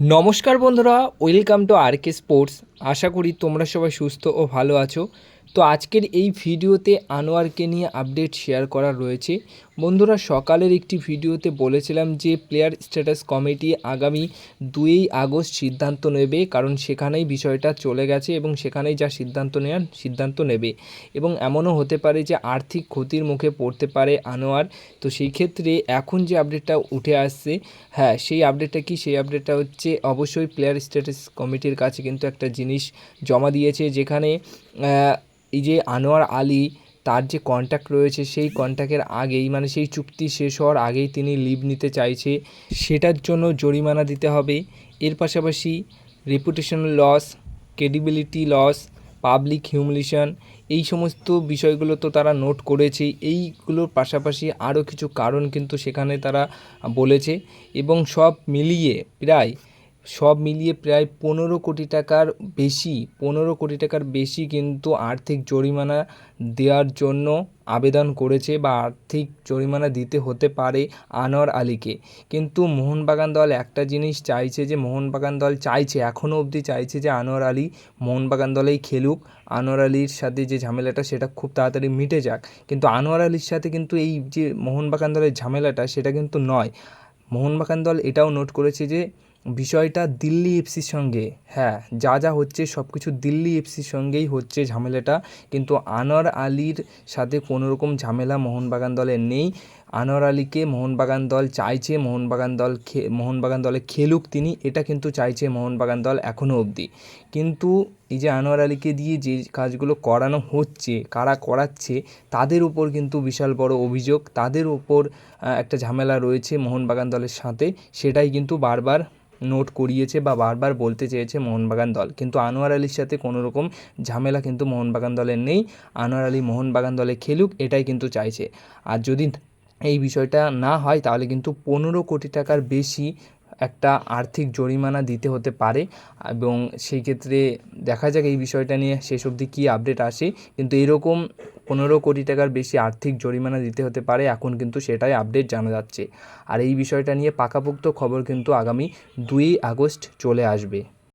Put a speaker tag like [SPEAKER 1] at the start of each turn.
[SPEAKER 1] নমস্কার বন্ধুরা welcome to R K Sports আশা করি তোমরা সবাই সুস্থ ও ভালো আছো। তো আজকের এই ভিডিওতে আনোয়ারকে নিয়ে আপডেট শেয়ার করা রয়েছে। বন্ধুরা, সকালের একটি ভিডিওতে বলেছিলাম যে প্লেয়ার স্ট্যাটাস কমিটি আগামী দুই আগস্ট সিদ্ধান্ত নেবে, কারণ সেখানেই বিষয়টা চলে গেছে এবং সেখানেই যা সিদ্ধান্ত নেওয়ার সিদ্ধান্ত নেবে। এবং এমনও হতে পারে যে আর্থিক ক্ষতির মুখে পড়তে পারে আনোয়ার। তো সেই ক্ষেত্রে এখন যে আপডেটটা উঠে আসছে হ্যাঁ সেই আপডেটটা কি? সেই আপডেটটা হচ্ছে অবশ্যই প্লেয়ার স্ট্যাটাস কমিটির কাছে কিন্তু একটা জিনিস জমা দিয়েছে, যেখানে এই যে আনোয়ার আলী, তার যে কন্ট্যাক্ট রয়েছে, সেই কন্ট্যাক্টের আগেই মানে সেই চুক্তি শেষ হওয়ার আগেই তিনি লিভ নিতে চাইছে। সেটার জন্য জরিমানা দিতে হবে। এর পাশাপাশি reputation loss credibility loss public humiliation এই সমস্ত বিষয়গুলো তো তারা নোট করেছে। এইগুলোর পাশাপাশি আরও কিছু কারণ কিন্তু সেখানে তারা বলেছে। এবং সব মিলিয়ে প্রায় সব মিলিয়ে প্রায় পনেরো কোটি টাকার বেশি, পনেরো কোটি টাকার বেশি কিন্তু আর্থিক জরিমানা দেওয়ার জন্য আবেদন করেছে বা আর্থিক জরিমানা দিতে হতে পারে আনোয়ার আলীকে। কিন্তু মোহনবাগান দল একটা জিনিস চাইছে যে, মোহনবাগান দল চাইছে এখনও অবধি চাইছে যে আনোয়ার আলী মোহনবাগান দলেই খেলুক। আনোয়ার আলীর সাথে যে ঝামেলাটা, সেটা খুব তাড়াতাড়ি মিটে যাক। কিন্তু আনোয়ার আলীর সাথে কিন্তু এই যে মোহনবাগান দলের ঝামেলাটা, সেটা কিন্তু নয়। মোহনবাগান দল এটাও নোট করেছে যে বিষয়টা দিল্লি এফসির সঙ্গে হ্যাঁ যা যা হচ্ছে সব কিছু দিল্লি এফসির সঙ্গেই হচ্ছে ঝামেলাটা। কিন্তু আনোয়ার আলীর সাথে কোনো রকম ঝামেলা মোহনবাগান দলের নেই। আনোয়ার আলীকে মোহনবাগান দল চাইছে, মোহনবাগান দল খে, মোহনবাগান দলে খেলুক তিনি, এটা কিন্তু চাইছে মোহনবাগান দল এখনও অবধি। কিন্তু এই যে আনোয়ার আলীকে দিয়ে যে কাজগুলো করানো হচ্ছে, কারা করাচ্ছে, তাদের উপর কিন্তু বিশাল বড় অভিযোগ। তাদের উপর একটা ঝামেলা রয়েছে মোহনবাগান দলের সাথে, সেটাই কিন্তু বারবার নোট করিয়েছে বা বারবার বলতে চেয়েছে মোহনবাগান দল। কিন্তু আনোয়ার আলীর সাথে কোনো রকম ঝামেলা কিন্তু মোহনবাগান দলের নেই। আনোয়ার আলী মোহনবাগান দলে খেলুক, এটাই কিন্তু চাইছে। আর যদি এই বিষয়টা না হয়, তাহলে কিন্তু পনেরো কোটি টাকার বেশি একটা আর্থিক জরিমানা দিতে হতে পারে। এবং সেই ক্ষেত্রে দেখা যাক এই বিষয়টা নিয়ে শেষ অবধি কী আপডেট আসে। কিন্তু এরকম পনেরো কোটি টাকার বেশি আর্থিক জরিমানা দিতে হতে পারে, এখন কিন্তু সেটাই আপডেট জানা যাচ্ছে। আর এই বিষয়টা নিয়ে পাকাপোক্ত খবর কিন্তু আগামী দুই আগস্ট চলে আসবে।